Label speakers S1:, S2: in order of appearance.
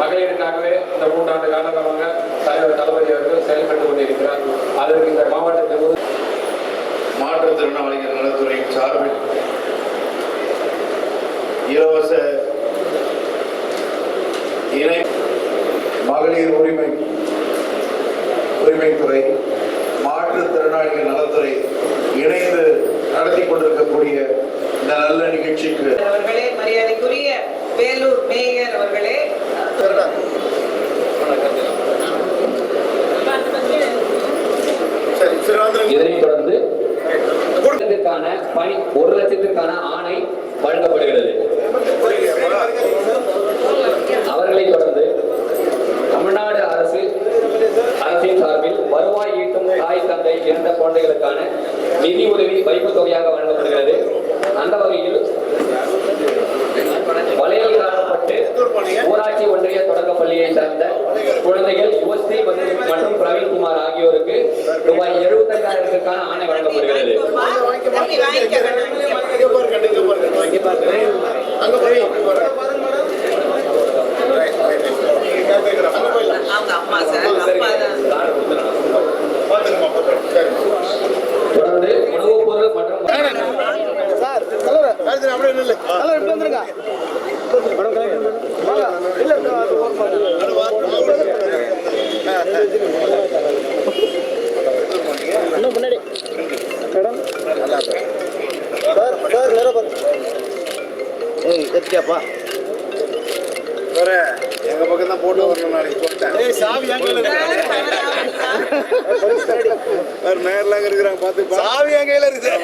S1: மகளிருக்காகவே இந்த மூன்றாண்டு காலமாக தலைவர் தளபதி அவர்கள் செயல்பட்டு கொண்டிருக்கிறார். அதற்கு இந்த மாவட்டத்தில்
S2: மாற்றுத்திறனாளிகள் நலத்துறையின் சார்பில் இலவச இணை மகளிர் உரிமை உரிமைத்துறை மாற்றுத்திறனாளிகள் நலத்துறை இணைந்து நடத்தி கொண்டிருக்கக்கூடிய இந்த நல்ல நிகழ்ச்சிக்கு
S3: அவர்களே மரியாதைக்குரிய வேலூர் மேயர் அவர்களே
S4: இதனைத் தொடர்ந்து பணி ஒரு லட்சத்திற்கான ஆணை வழங்கப்படுகிறது. அவர்களை தொடர்ந்து தமிழ்நாடு அரசு அரசின் சார்பில் வருவாய் ஈட்டும் தாய் தந்தை இறந்த குழந்தைகளுக்கான நிதி உதவி வைப்பு தொகையாக வழங்கப்படுகிறது. அந்த வகையில் பள்ளியை சார்ந்த குழந்தைகள் ஓஸ்தி
S2: எங்க பக்கம் தான் போட்டு வரணும் நாளைக்கு. போட்டேன் நேரில் இருக்கிறாங்க பார்த்து சாவி என் கையில இருக்குது